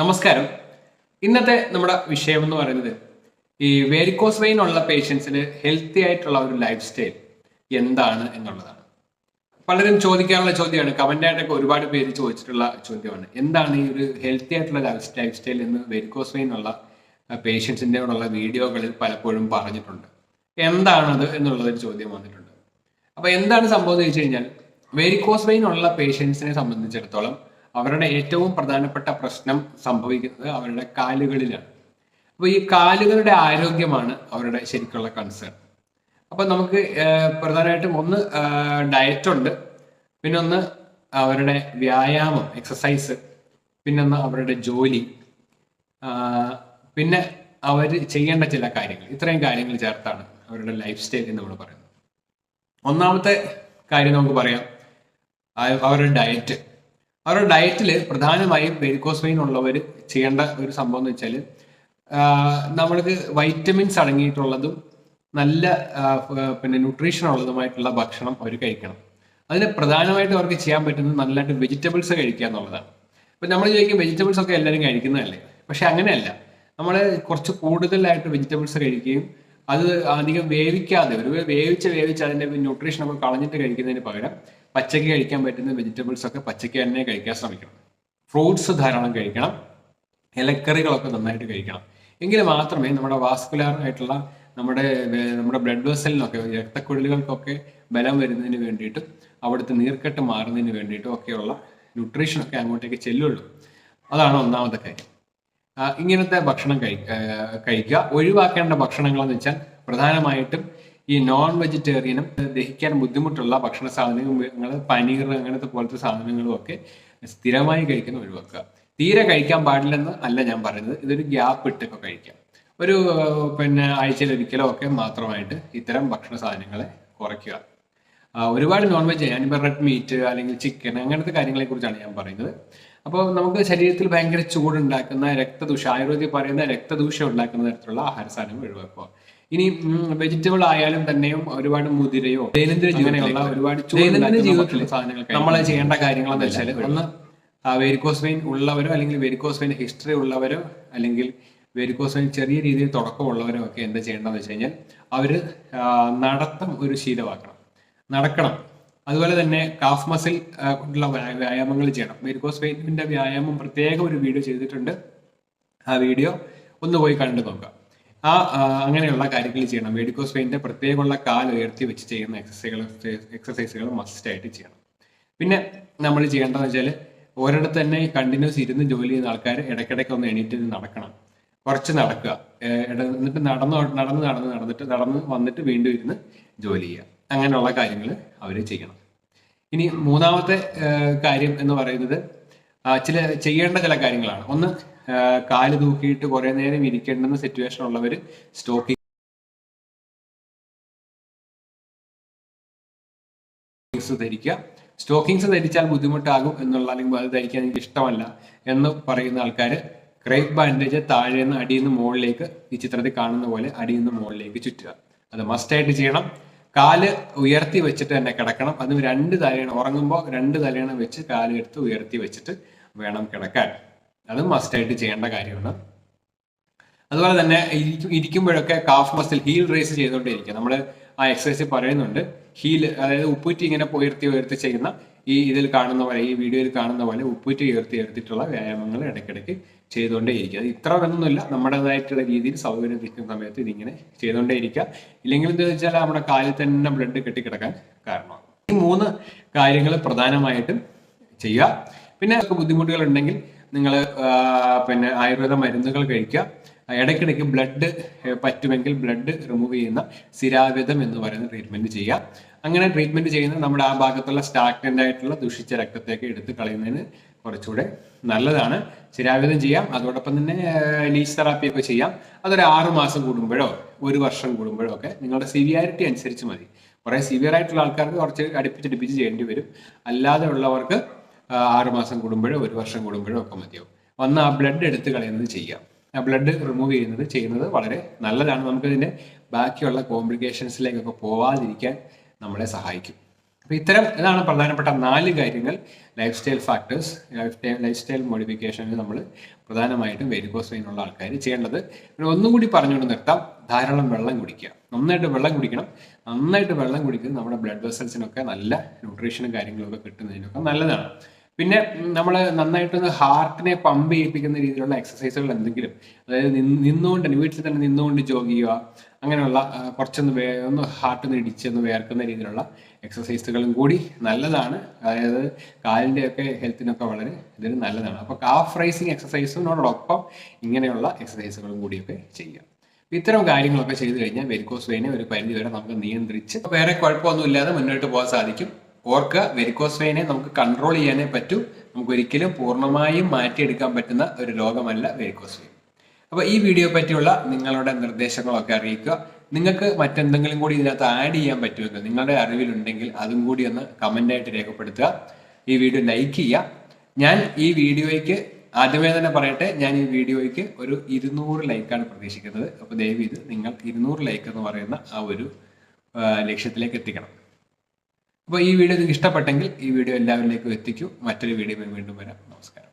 നമസ്കാരം. ഇന്നത്തെ നമ്മുടെ വിഷയം എന്ന് പറയുന്നത് ഈ വേരിക്കോസ് വെയിൻ ഉള്ള പേഷ്യൻസിന് ഹെൽത്തി ആയിട്ടുള്ള ഒരു ലൈഫ് സ്റ്റൈൽ എന്താണ് എന്നുള്ളതാണ്. പലരും ചോദിക്കാനുള്ള ചോദ്യമാണ്. കമന്റ് ആയിട്ടൊക്കെ ഒരുപാട് പേര് ചോദിച്ചിട്ടുള്ള ചോദ്യമാണ്. എന്താണ് ഈ ഒരു ഹെൽത്തി ആയിട്ടുള്ള ലൈഫ് സ്റ്റൈൽ എന്ന് വെരിക്കോസ് വെയിൻ ഉള്ള പേഷ്യൻസിന്റെ ഉള്ള വീഡിയോകളിൽ പലപ്പോഴും പറഞ്ഞിട്ടുണ്ട്. എന്താണത് എന്നുള്ളതൊരു ചോദ്യം വന്നിട്ടുണ്ട്. അപ്പോൾ എന്താണ് സംഭവം എന്ന് വെച്ച് കഴിഞ്ഞാൽ വെയിൻ ഉള്ള പേഷ്യൻസിനെ സംബന്ധിച്ചിടത്തോളം അവരുടെ ഏറ്റവും പ്രധാനപ്പെട്ട പ്രശ്നം സംഭവിക്കുന്നത് അവരുടെ കാലുകളിലാണ്. അപ്പോൾ ഈ കാലുകളുടെ ആരോഗ്യമാണ് അവരുടെ ശരിക്കുള്ള കൺസേൺ അപ്പൊ നമുക്ക് പ്രധാനമായിട്ടും ഒന്ന് ഡയറ്റ് ഉണ്ട്. പിന്നെ ഒന്ന് അവരുടെ വ്യായാമം എക്സസൈസ് പിന്നെ ഒന്ന് അവരുടെ ജോലി. പിന്നെ അവർ ചെയ്യേണ്ട ചില കാര്യങ്ങൾ. ഇത്രയും കാര്യങ്ങൾ ചേർത്താണ് അവരുടെ ലൈഫ് സ്റ്റൈൽ എന്ന് നമ്മൾ പറയുന്നത്. ഒന്നാമത്തെ കാര്യം നമുക്ക് പറയാം. അവരുടെ ഡയറ്റ് അവരുടെ ഡയറ്റിൽ പ്രധാനമായും വെരിക്കോസ് ഉള്ളവർ ചെയ്യേണ്ട ഒരു സംഭവം എന്ന് വെച്ചാൽ നമ്മൾക്ക് വൈറ്റമിൻസ് അടങ്ങിയിട്ടുള്ളതും നല്ല പിന്നെ ന്യൂട്രീഷൻ ഉള്ളതുമായിട്ടുള്ള ഭക്ഷണം അവർ കഴിക്കണം. അതിന് പ്രധാനമായിട്ട് അവർക്ക് ചെയ്യാൻ പറ്റുന്നത് നല്ലതായിട്ട് വെജിറ്റബിൾസ് കഴിക്കുക എന്നുള്ളതാണ്. ഇപ്പം നമ്മൾ ചോദിക്കും വെജിറ്റബിൾസ് ഒക്കെ എല്ലാവരും കഴിക്കുന്നതല്ലേ? പക്ഷെ അങ്ങനെയല്ല. നമ്മൾ കുറച്ച് കൂടുതലായിട്ട് വെജിറ്റബിൾസ് കഴിക്കുകയും അത് അധികം വേവിക്കാതെ ഒരു വേവിച്ച് വേവിച്ച് അതിന്റെ ന്യൂട്രീഷൻ ഒക്കെ കളഞ്ഞിട്ട് കഴിക്കുന്നതിന് പകരം പച്ചയ്ക്ക് കഴിക്കാൻ പറ്റുന്ന വെജിറ്റബിൾസ് ഒക്കെ പച്ചയ്ക്ക് തന്നെ കഴിക്കാൻ ശ്രമിക്കണം. ഫ്രൂട്ട്സ് ധാരാളം കഴിക്കണം. ഇലക്കറികളൊക്കെ നന്നായിട്ട് കഴിക്കണം. എങ്കിൽ മാത്രമേ നമ്മുടെ വാസ്കുലാർ ആയിട്ടുള്ള നമ്മുടെ നമ്മുടെ ബ്ലഡ് വെസലിനൊക്കെ രക്തക്കുഴലുകൾക്കൊക്കെ ബലം വരുന്നതിന് വേണ്ടിയിട്ടും അവിടുത്തെ നീർക്കെട്ട് മാറുന്നതിന് വേണ്ടിയിട്ടും ഒക്കെയുള്ള ന്യൂട്രീഷനൊക്കെ അങ്ങോട്ടേക്ക് ചെല്ലുള്ളൂ. അതാണ് ഒന്നാമത്തെ കാര്യം. ഇങ്ങനത്തെ ഭക്ഷണം കഴിക്കുക. ഒഴിവാക്കേണ്ട ഭക്ഷണങ്ങളെന്ന് വെച്ചാൽ പ്രധാനമായിട്ടും ഈ നോൺ വെജിറ്റേറിയനും ദഹിക്കാൻ ബുദ്ധിമുട്ടുള്ള ഭക്ഷണ സാധനങ്ങൾ പനീർ അങ്ങനത്തെ പോലത്തെ സാധനങ്ങളും ഒക്കെ സ്ഥിരമായി കഴിക്കുന്ന ഒഴിവാക്കുക. തീരെ കഴിക്കാൻ പാടില്ലെന്ന് അല്ല ഞാൻ പറയുന്നത്. ഇതൊരു ഗ്യാപ്പ് ഇട്ടൊക്കെ കഴിക്കാം. ഒരു പിന്നെ ആഴ്ചയിൽ ഒരിക്കലോ ഒക്കെ മാത്രമായിട്ട് ഇത്തരം ഭക്ഷണ സാധനങ്ങളെ കുറയ്ക്കുക. ഒരുപാട് നോൺ വെജ് ഞാനിപ്പോൾ റെഡ് മീറ്റ് അല്ലെങ്കിൽ ചിക്കൻ അങ്ങനത്തെ കാര്യങ്ങളെ കുറിച്ചാണ് ഞാൻ പറയുന്നത്. അപ്പോൾ നമുക്ക് ശരീരത്തിൽ ഭയങ്കര ചൂടുണ്ടാക്കുന്ന രക്തദൂഷ ആയുർവേദത്തിൽ പറയുന്ന രക്തദൂഷം ഉണ്ടാക്കുന്ന തരത്തിലുള്ള ആഹാര സാധനങ്ങൾ ഒഴിവാക്കുക. ഇനി വെജിറ്റബിൾ ആയാലും തന്നെയും ഒരുപാട് മുതിരയോ ദൈനംദിന ജീവനുള്ള ഒരുപാട് ദൈനംദിന ജീവിതത്തിൽ സാധനങ്ങൾ നമ്മൾ ചെയ്യേണ്ട കാര്യങ്ങൾ എന്ന് വെച്ചാൽ ഒന്ന് വെരിക്കോസ് വെയിൻ ഉള്ളവരോ അല്ലെങ്കിൽ വെരിക്കോസ് വെയിൻ ഹിസ്റ്ററി ഉള്ളവരോ അല്ലെങ്കിൽ വെരിക്കോസ് വെയിൻ ചെറിയ രീതിയിൽ തുടക്കമുള്ളവരോ ഒക്കെ എന്താ ചെയ്യേണ്ടതെന്ന് വെച്ച് കഴിഞ്ഞാൽ അവർ നടത്തം ഒരു ശീലമാക്കണം. നടക്കണം. അതുപോലെ തന്നെ കാഫ് മസിൽ കൊണ്ടുള്ള വ്യായാമങ്ങൾ ചെയ്യണം. വെരിക്കോസ് വെയിനിന്റെ വ്യായാമം പ്രത്യേകം ഒരു വീഡിയോ ചെയ്തിട്ടുണ്ട്. ആ വീഡിയോ ഒന്ന് പോയി കണ്ടു നോക്കാം. ആ അങ്ങനെയുള്ള കാര്യങ്ങൾ ചെയ്യണം. മെഡിക്കോസ് വെയിന്റെ പ്രത്യേകമുള്ള കാൽ ഉയർത്തി വെച്ച് ചെയ്യുന്ന എക്സസൈസുകൾ എക്സസൈസുകൾ മസ്റ്റ് ആയിട്ട് ചെയ്യണം. പിന്നെ നമ്മൾ ചെയ്യേണ്ടതെന്ന് വെച്ചാൽ ഒരിടത്ത് തന്നെ കണ്ടിന്യൂസ് ഇരുന്ന് ജോലി ചെയ്യുന്ന ആൾക്കാർ ഇടയ്ക്കിടയ്ക്ക് ഒന്ന് എണീറ്റ് നടക്കണം. കുറച്ച് നടക്കുക. എന്നിട്ട് നടന്ന് നടന്ന് നടന്ന് നടന്നിട്ട് നടന്ന് വന്നിട്ട് വീണ്ടും ഇരുന്ന് ജോലി ചെയ്യുക. അങ്ങനെയുള്ള കാര്യങ്ങൾ അവർ ചെയ്യണം. ഇനി മൂന്നാമത്തെ കാര്യം എന്ന് പറയുന്നത് ചില ചെയ്യേണ്ട ചില കാര്യങ്ങളാണ്. ഒന്ന് കാൽ തൂക്കിയിട്ട് കുറെ നേരം ഇരിക്കേണ്ടുന്ന സിറ്റുവേഷൻ ഉള്ളവർ സ്റ്റോക്കിംഗ് ധരിക്കുക. സ്റ്റോക്കിങ്സ് ധരിച്ചാൽ ബുദ്ധിമുട്ടാകും എന്നുള്ള അല്ലെങ്കിൽ അത് ധരിക്കാൻ എനിക്ക് ഇഷ്ടമല്ല എന്ന് പറയുന്ന ആൾക്കാർ ക്രേപ്പ് ബാൻഡേജ് താഴെ നിന്ന് അടിയിൽ നിന്ന് മുകളിലേക്ക് ഈ ചിത്രത്തിൽ കാണുന്ന പോലെ അടിയിൽ നിന്ന് മുകളിലേക്ക് ചുറ്റുക. അത് മസ്റ്റായിട്ട് ചെയ്യണം. കാൽ ഉയർത്തി വെച്ചിട്ട് തന്നെ കിടക്കണം. അതും രണ്ട് തലയണം. ഉറങ്ങുമ്പോൾ രണ്ട് തലയണം വെച്ച് കാലെടുത്ത് ഉയർത്തി വെച്ചിട്ട് വേണം കിടക്കാൻ. അത് മസ്റ്റായിട്ട് ചെയ്യേണ്ട കാര്യമാണ്. അതുപോലെ തന്നെ ഇരിക്കുമ്പോഴൊക്കെ കാഫ് മസിൽ ഹീൽ റേസ് ചെയ്തുകൊണ്ടിരിക്കുക നമ്മൾ ആ എക്സസൈസ് പറയുന്നുണ്ട്. ഹീൽ അതായത് ഉപ്പൂറ്റി ഇങ്ങനെ ഉയർത്തി ഉയർത്തി ചെയ്യുന്ന ഈ ഇതിൽ കാണുന്ന പോലെ ഈ വീഡിയോയിൽ കാണുന്ന പോലെ ഉപ്പൂറ്റി ഉയർത്തി ഉയർത്തിയിട്ടുള്ള വ്യായാമങ്ങൾ ഇടയ്ക്കിടയ്ക്ക് ചെയ്തുകൊണ്ടേയിരിക്കുക അത് ഇത്ര ഒന്നുമില്ല നമ്മുടേതായിട്ടുള്ള രീതിയിൽ സൗകര്യം ഇരിക്കുന്ന സമയത്ത് ഇതിങ്ങനെ ചെയ്തുകൊണ്ടേ ഇരിക്കുക ഇല്ലെങ്കിൽ എന്താ വെച്ചാൽ നമ്മുടെ കാലിൽ തന്നെ ബ്ലഡ് കെട്ടിക്കിടക്കാൻ കാരണമാകും. ഈ മൂന്ന് കാര്യങ്ങൾ പ്രധാനമായിട്ടും ചെയ്യുക. പിന്നെ ബുദ്ധിമുട്ടുകൾ ഉണ്ടെങ്കിൽ നിങ്ങൾ പിന്നെ ആയുർവേദ മരുന്നുകൾ കഴിക്കുക. ഇടയ്ക്കിടയ്ക്ക് ബ്ലഡ് പറ്റുമെങ്കിൽ ബ്ലഡ് റിമൂവ് ചെയ്യുന്ന സ്ഥിരാവേദം എന്ന് പറയുന്ന ട്രീറ്റ്മെന്റ് ചെയ്യുക. അങ്ങനെ ട്രീറ്റ്മെന്റ് ചെയ്യുന്നത് നമ്മുടെ ആ ഭാഗത്തുള്ള സ്റ്റാഗ്നന്റ് ആയിട്ടുള്ള ദുഷിച്ച രക്തത്തേക്ക് എടുത്ത് കളയുന്നതിന് കുറച്ചുകൂടെ നല്ലതാണ്. സ്ഥിരാവേദം ചെയ്യാം. അതോടൊപ്പം തന്നെ ലീച്ച് തെറാപ്പി ഒക്കെ ചെയ്യാം. അതൊരു ആറ് മാസം കൂടുമ്പോഴോ ഒരു വർഷം കൂടുമ്പോഴോ ഒക്കെ നിങ്ങളുടെ സിവിയാരിറ്റി അനുസരിച്ച് മതി. കുറെ സിവിയർ ആയിട്ടുള്ള ആൾക്കാർക്ക് കുറച്ച് അടുപ്പിച്ചടുപ്പിച്ച് ചെയ്യേണ്ടി വരും. അല്ലാതെ ഉള്ളവർക്ക് ആ, ആറ് മാസം കൂടുമ്പോഴോ ഒരു വർഷം കൂടുമ്പോഴോ ഒക്കെ മതിയാവും. വന്ന് ആ ബ്ലഡ് എടുത്ത് കളയുന്നത് ചെയ്യാം. ആ ബ്ലഡ് റിമൂവ് ചെയ്യുന്നത് ചെയ്യുന്നത് വളരെ നല്ലതാണ്. നമുക്കതിന്റെ ബാക്കിയുള്ള കോംപ്ലിക്കേഷൻസിലേക്കൊക്കെ പോവാതിരിക്കാൻ നമ്മളെ സഹായിക്കും. അപ്പോൾ ഇത്തരം ഇതാണ് പ്രധാനപ്പെട്ട നാല് കാര്യങ്ങൾ. Lifestyle factors lifestyle lifestyle മോഡിഫിക്കേഷനിൽ നമ്മൾ പ്രധാനമായിട്ടും വെരിക്കോസ് വെയിനുള്ള ആൾക്കാർ ചെയ്യേണ്ടത്. പിന്നെ ഒന്നും കൂടി പറഞ്ഞുകൊണ്ട് നിർത്താം. ധാരാളം വെള്ളം കുടിക്കുക. നന്നായിട്ട് വെള്ളം കുടിക്കണം. നന്നായിട്ട് വെള്ളം കുടിക്കുന്നത് നമ്മുടെ ബ്ലഡ് വെസൽസിനൊക്കെ നല്ല ന്യൂട്രീഷനും കാര്യങ്ങളൊക്കെ കിട്ടുന്നതിനൊക്കെ നല്ലതാണ്. പിന്നെ നമ്മൾ നന്നായിട്ടൊന്ന് ഹാർട്ടിനെ പമ്പ് ചെയ്യിപ്പിക്കുന്ന രീതിയിലുള്ള എക്സസൈസുകൾ എന്തെങ്കിലും. അതായത് നിന്ന് നിന്നുകൊണ്ട് തന്നെ വീട്ടിൽ തന്നെ നിന്നുകൊണ്ട് ജോഗ് ചെയ്യുക അങ്ങനെയുള്ള കുറച്ചൊന്ന് വേ ഒന്ന് ഹാർട്ട് ഹാർട്ടൊന്ന് ഇടിച്ചൊന്ന് വേർക്കുന്ന രീതിയിലുള്ള എക്സസൈസുകളും കൂടി നല്ലതാണ്. അതായത് കാലിന്റെ ഒക്കെ ഹെൽത്തിനൊക്കെ വളരെ ഇതിന് നല്ലതാണ്. അപ്പോൾ കാഫ് റൈസിങ് എക്സസൈസിനോടൊപ്പം ഇങ്ങനെയുള്ള എക്സസൈസുകളും കൂടിയൊക്കെ ചെയ്യുക ഇത്തരം കാര്യങ്ങളൊക്കെ ചെയ്തു കഴിഞ്ഞാൽ വെരിക്കോസ് വെയിനെ ഒരു പരിധി വരെ നമുക്ക് നിയന്ത്രിച്ച് വേറെ കുഴപ്പമൊന്നുമില്ലാതെ മുന്നോട്ട് പോകാൻ സാധിക്കും. ഓർക്കുക വെരിക്കോസ് വെയിനെ നമുക്ക് കൺട്രോൾ ചെയ്യാനേ പറ്റൂ. നമുക്ക് ഒരിക്കലും പൂർണമായും മാറ്റിയെടുക്കാൻ പറ്റുന്ന ഒരു രോഗമല്ല വെരിക്കോസ് വെയിൻ അപ്പോൾ ഈ വീഡിയോ പറ്റിയുള്ള നിങ്ങളുടെ നിർദ്ദേശങ്ങളൊക്കെ അറിയിക്കുക. നിങ്ങൾക്ക് മറ്റെന്തെങ്കിലും കൂടി ഇതിനകത്ത് ആഡ് ചെയ്യാൻ പറ്റുമെങ്കിൽ നിങ്ങളുടെ അറിവിലുണ്ടെങ്കിൽ അതും കൂടി ഒന്ന് കമന്റായിട്ട് രേഖപ്പെടുത്തുക. ഈ വീഡിയോ ലൈക്ക് ചെയ്യുക. ഞാൻ ഈ വീഡിയോയ്ക്ക് ആദ്യമേ തന്നെ പറയട്ടെ ഞാൻ ഈ വീഡിയോയ്ക്ക് ഒരു ഇരുന്നൂറ് ലൈക്കാണ് പ്രതീക്ഷിക്കുന്നത്. അപ്പോൾ ദയവ് ഇത് നിങ്ങൾ ഇരുന്നൂറ് ലൈക്ക് എന്ന് പറയുന്ന ആ ഒരു ലക്ഷ്യത്തിലേക്ക് എത്തിക്കണം. അപ്പോൾ ഈ വീഡിയോ നിങ്ങൾക്ക് ഇഷ്ടപ്പെട്ടെങ്കിൽ ഈ വീഡിയോ എല്ലാവരിലേക്കും എത്തിക്കൂ. മറ്റൊരു വീഡിയോ വീണ്ടും വരാം. നമസ്കാരം.